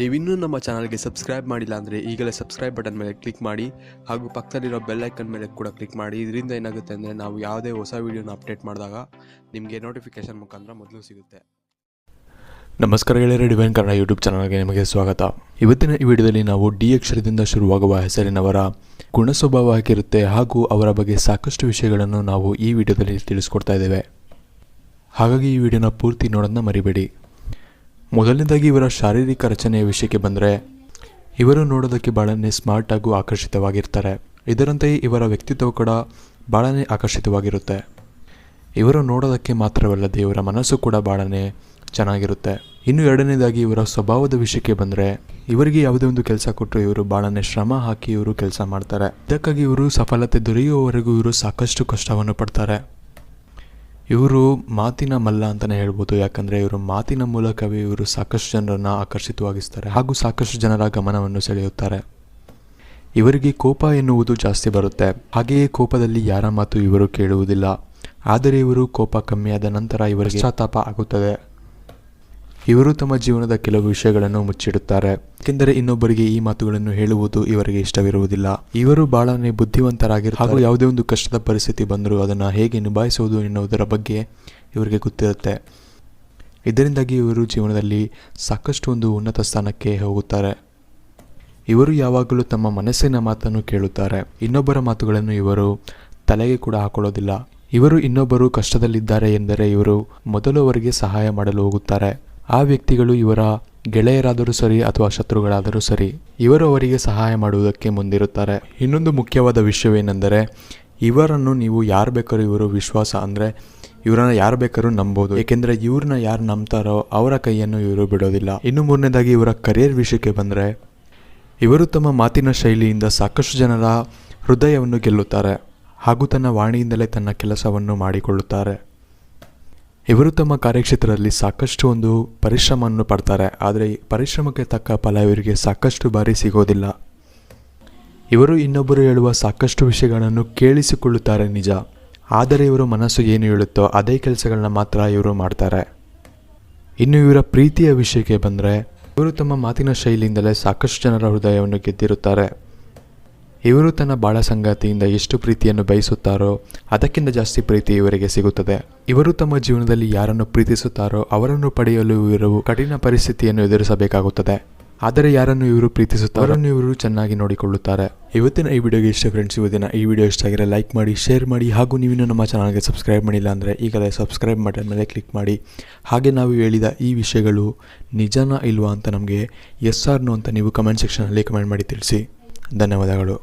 ನೀವಿನ್ನೂ ನಮ್ಮ ಚಾನಲ್ಗೆ ಸಬ್ಸ್ಕ್ರೈಬ್ ಮಾಡಿಲ್ಲ ಅಂದರೆ ಈಗಲೇ ಸಬ್ಸ್ಕ್ರೈಬ್ ಬಟನ್ ಮೇಲೆ ಕ್ಲಿಕ್ ಮಾಡಿ ಹಾಗೂ ಪಕ್ಕದಲ್ಲಿರೋ ಬೆಲ್ ಮೇಲೆ ಕೂಡ ಕ್ಲಿಕ್ ಮಾಡಿ. ಇದರಿಂದ ಏನಾಗುತ್ತೆ ಅಂದರೆ ನಾವು ಯಾವುದೇ ಹೊಸ ವೀಡಿಯೋನ ಅಪ್ಡೇಟ್ ಮಾಡಿದಾಗ ನಿಮಗೆ ನೋಟಿಫಿಕೇಶನ್ ಮುಖಾಂತರ ಮೊದಲು ಸಿಗುತ್ತೆ. ನಮಸ್ಕಾರ ಗೆಳೆಯರೆ ಡಿವೈನ್ ಕನ್ನಡ ಯೂಟ್ಯೂಬ್ ಚಾನಲ್ಗೆ ನಿಮಗೆ ಸ್ವಾಗತ. ಇವತ್ತಿನ ಈ ವಿಡಿಯೋದಲ್ಲಿ ನಾವು ಡಿ ಅಕ್ಷರದಿಂದ ಶುರುವಾಗುವ ಹೆಸರಿನವರ ಗುಣ ಸ್ವಭಾವ ಆಗಿರುತ್ತೆ ಹಾಗೂ ಅವರ ಬಗ್ಗೆ ಸಾಕಷ್ಟು ವಿಷಯಗಳನ್ನು ನಾವು ಈ ವಿಡಿಯೋದಲ್ಲಿ ತಿಳಿಸ್ಕೊಡ್ತಾ ಇದ್ದೇವೆ. ಹಾಗಾಗಿ ಈ ವಿಡಿಯೋನ ಪೂರ್ತಿ ನೋಡೋದನ್ನ ಮರಿಬೇಡಿ. ಮೊದಲನೇದಾಗಿ ಇವರ ಶಾರೀರಿಕ ರಚನೆಯ ವಿಷಯಕ್ಕೆ ಬಂದರೆ, ಇವರು ನೋಡೋದಕ್ಕೆ ಭಾಳನೇ ಸ್ಮಾರ್ಟ್ ಹಾಗೂ ಆಕರ್ಷಿತವಾಗಿರ್ತಾರೆ. ಇದರಂತೆಯೇ ಇವರ ವ್ಯಕ್ತಿತ್ವ ಕೂಡ ಭಾಳನೇ ಆಕರ್ಷಿತವಾಗಿರುತ್ತೆ. ಇವರು ನೋಡೋದಕ್ಕೆ ಮಾತ್ರವಲ್ಲದೆ ಇವರ ಮನಸ್ಸು ಕೂಡ ಭಾಳನೇ ಚೆನ್ನಾಗಿರುತ್ತೆ. ಇನ್ನು ಎರಡನೇದಾಗಿ ಇವರ ಸ್ವಭಾವದ ವಿಷಯಕ್ಕೆ ಬಂದರೆ, ಇವರಿಗೆ ಯಾವುದೇ ಒಂದು ಕೆಲಸ ಕೊಟ್ಟರು ಇವರು ಭಾಳನೇ ಶ್ರಮ ಹಾಕಿ ಇವರು ಕೆಲಸ ಮಾಡ್ತಾರೆ. ಇದಕ್ಕಾಗಿ ಇವರು ಸಫಲತೆ ದೊರೆಯುವವರೆಗೂ ಇವರು ಸಾಕಷ್ಟು ಕಷ್ಟವನ್ನು ಪಡ್ತಾರೆ. ಇವರು ಮಾತಿನ ಮಲ್ಲ ಅಂತಲೇ ಹೇಳ್ಬೋದು. ಯಾಕಂದರೆ ಇವರು ಮಾತಿನ ಮೂಲಕವೇ ಇವರು ಸಾಕಷ್ಟು ಜನರನ್ನು ಆಕರ್ಷಿತವಾಗಿಸ್ತಾರೆ ಹಾಗೂ ಸಾಕಷ್ಟು ಜನರ ಗಮನವನ್ನು ಸೆಳೆಯುತ್ತಾರೆ. ಇವರಿಗೆ ಕೋಪ ಎನ್ನುವುದು ಜಾಸ್ತಿ ಬರುತ್ತೆ. ಹಾಗೆಯೇ ಕೋಪದಲ್ಲಿ ಯಾರ ಮಾತು ಇವರು ಕೇಳುವುದಿಲ್ಲ. ಆದರೆ ಇವರು ಕೋಪ ಕಮ್ಮಿಯಾದ ನಂತರ ಇವರ ಪಶ್ಚಾತ್ತಾಪ ಆಗುತ್ತದೆ. ಇವರು ತಮ್ಮ ಜೀವನದ ಕೆಲವು ವಿಷಯಗಳನ್ನು ಮುಚ್ಚಿಡುತ್ತಾರೆ. ಏಕೆಂದರೆ ಇನ್ನೊಬ್ಬರಿಗೆ ಈ ಮಾತುಗಳನ್ನು ಹೇಳುವುದು ಇವರಿಗೆ ಇಷ್ಟವಿರುವುದಿಲ್ಲ. ಇವರು ಬಹಳನೇ ಬುದ್ಧಿವಂತರಾಗಿರುತ್ತಾರೆ. ಹಾಗೂ ಯಾವುದೇ ಒಂದು ಕಷ್ಟದ ಪರಿಸ್ಥಿತಿ ಬಂದರೂ ಅದನ್ನು ಹೇಗೆ ನಿಭಾಯಿಸುವುದು ಎನ್ನುವುದರ ಬಗ್ಗೆ ಇವರಿಗೆ ಗೊತ್ತಿರುತ್ತೆ. ಇದರಿಂದಾಗಿ ಇವರು ಜೀವನದಲ್ಲಿ ಸಾಕಷ್ಟು ಒಂದು ಉನ್ನತ ಸ್ಥಾನಕ್ಕೆ ಹೋಗುತ್ತಾರೆ. ಇವರು ಯಾವಾಗಲೂ ತಮ್ಮ ಮನಸ್ಸಿನ ಮಾತನ್ನು ಕೇಳುತ್ತಾರೆ. ಇನ್ನೊಬ್ಬರ ಮಾತುಗಳನ್ನು ಇವರು ತಲೆಗೆ ಕೂಡ ಹಾಕೊಳ್ಳೋದಿಲ್ಲ. ಇವರು ಇನ್ನೊಬ್ಬರು ಕಷ್ಟದಲ್ಲಿದ್ದಾರೆ ಎಂದರೆ ಇವರು ಮೊದಲು ಅವರಿಗೆ ಸಹಾಯ ಮಾಡಲು ಹೋಗುತ್ತಾರೆ. ಆ ವ್ಯಕ್ತಿಗಳು ಇವರ ಗೆಳೆಯರಾದರೂ ಸರಿ ಅಥವಾ ಶತ್ರುಗಳಾದರೂ ಸರಿ ಇವರು ಅವರಿಗೆ ಸಹಾಯ ಮಾಡುವುದಕ್ಕೆ ಮುಂದಿರುತ್ತಾರೆ. ಇನ್ನೊಂದು ಮುಖ್ಯವಾದ ವಿಷಯವೇನೆಂದರೆ ಇವರನ್ನು ನೀವು ಯಾರು ಬೇಕಾದ್ರೂ ಇವರು ವಿಶ್ವಾಸ ಅಂದರೆ ಇವರನ್ನ ಯಾರು ಬೇಕಾದ್ರೂ ನಂಬೋದು. ಏಕೆಂದರೆ ಇವ್ರನ್ನ ಯಾರು ನಂಬ್ತಾರೋ ಅವರ ಕೈಯನ್ನು ಇವರು ಬಿಡೋದಿಲ್ಲ. ಇನ್ನು ಮೂರನೇದಾಗಿ ಇವರ ಕರಿಯರ್ ವಿಷಯಕ್ಕೆ ಬಂದರೆ ಇವರು ತಮ್ಮ ಮಾತಿನ ಶೈಲಿಯಿಂದ ಸಾಕಷ್ಟು ಜನರ ಹೃದಯವನ್ನು ಗೆಲ್ಲುತ್ತಾರೆ ಹಾಗೂ ತನ್ನ ವಾಣಿಯಿಂದಲೇ ತನ್ನ ಕೆಲಸವನ್ನು ಮಾಡಿಕೊಳ್ಳುತ್ತಾರೆ. ಇವರು ತಮ್ಮ ಕಾರ್ಯಕ್ಷೇತ್ರದಲ್ಲಿ ಸಾಕಷ್ಟು ಒಂದು ಪರಿಶ್ರಮವನ್ನು ಪಡ್ತಾರೆ, ಆದರೆ ಪರಿಶ್ರಮಕ್ಕೆ ತಕ್ಕ ಫಲ ಇವರಿಗೆ ಸಾಕಷ್ಟು ಬಾರಿ ಸಿಗೋದಿಲ್ಲ. ಇವರು ಇನ್ನೊಬ್ಬರು ಹೇಳುವ ಸಾಕಷ್ಟು ವಿಷಯಗಳನ್ನು ಕೇಳಿಸಿಕೊಳ್ಳುತ್ತಾರೆ ನಿಜ. ಆದರೆ ಇವರು ಮನಸ್ಸು ಏನು ಹೇಳುತ್ತೋ ಅದೇ ಕೆಲಸಗಳನ್ನ ಮಾತ್ರ ಇವರು ಮಾಡ್ತಾರೆ. ಇನ್ನು ಇವರ ಪ್ರೀತಿಯ ವಿಷಯಕ್ಕೆ ಬಂದರೆ, ಇವರು ತಮ್ಮ ಮಾತಿನ ಶೈಲಿಯಿಂದಲೇ ಸಾಕಷ್ಟು ಜನರ ಹೃದಯವನ್ನು ಗೆದ್ದಿರುತ್ತಾರೆ ಇವರು ತನ್ನ ಬಾಳ ಸಂಗಾತಿಯಿಂದ ಎಷ್ಟು ಪ್ರೀತಿಯನ್ನು ಬಯಸುತ್ತಾರೋ ಅದಕ್ಕಿಂತ ಜಾಸ್ತಿ ಪ್ರೀತಿ ಇವರಿಗೆ ಸಿಗುತ್ತದೆ. ಇವರು ತಮ್ಮ ಜೀವನದಲ್ಲಿ ಯಾರನ್ನು ಪ್ರೀತಿಸುತ್ತಾರೋ ಅವರನ್ನು ಪಡೆಯಲು ಇವರು ಕಠಿಣ ಪರಿಸ್ಥಿತಿಯನ್ನು ಎದುರಿಸಬೇಕಾಗುತ್ತದೆ. ಆದರೆ ಯಾರನ್ನು ಇವರು ಪ್ರೀತಿಸುತ್ತಾರೋ ಅವರನ್ನು ಇವರು ಚೆನ್ನಾಗಿ ನೋಡಿಕೊಳ್ಳುತ್ತಾರೆ. ಇವತ್ತಿನ ಈ ವಿಡಿಯೋಗೆ ಇಷ್ಟ ಫ್ರೆಂಡ್ಸ್, ಇವತ್ತಿನ ಈ ವಿಡಿಯೋ ಇಷ್ಟ ಆಗಿರೋ ಲೈಕ್ ಮಾಡಿ, ಶೇರ್ ಮಾಡಿ, ಹಾಗೂ ನೀವು ನಮ್ಮ ಚಾನಲ್ಗೆ ಸಬ್ಸ್ಕ್ರೈಬ್ ಮಾಡಿಲ್ಲ ಅಂದರೆ ಈಗಲೇ ಸಬ್ಸ್ಕ್ರೈಬ್ ಬಟನ್ ಮೇಲೆ ಕ್ಲಿಕ್ ಮಾಡಿ. ಹಾಗೆ ನಾವು ಹೇಳಿದ ಈ ವಿಷಯಗಳು ನಿಜನ ಇಲ್ವಾ ಅಂತ ನಮಗೆ ಎಸ್ ಆರ್ ನೋ ಅಂತ ನೀವು ಕಮೆಂಟ್ ಸೆಕ್ಷನಲ್ಲಿ ಕಮೆಂಟ್ ಮಾಡಿ ತಿಳಿಸಿ. ಧನ್ಯವಾದಗಳು.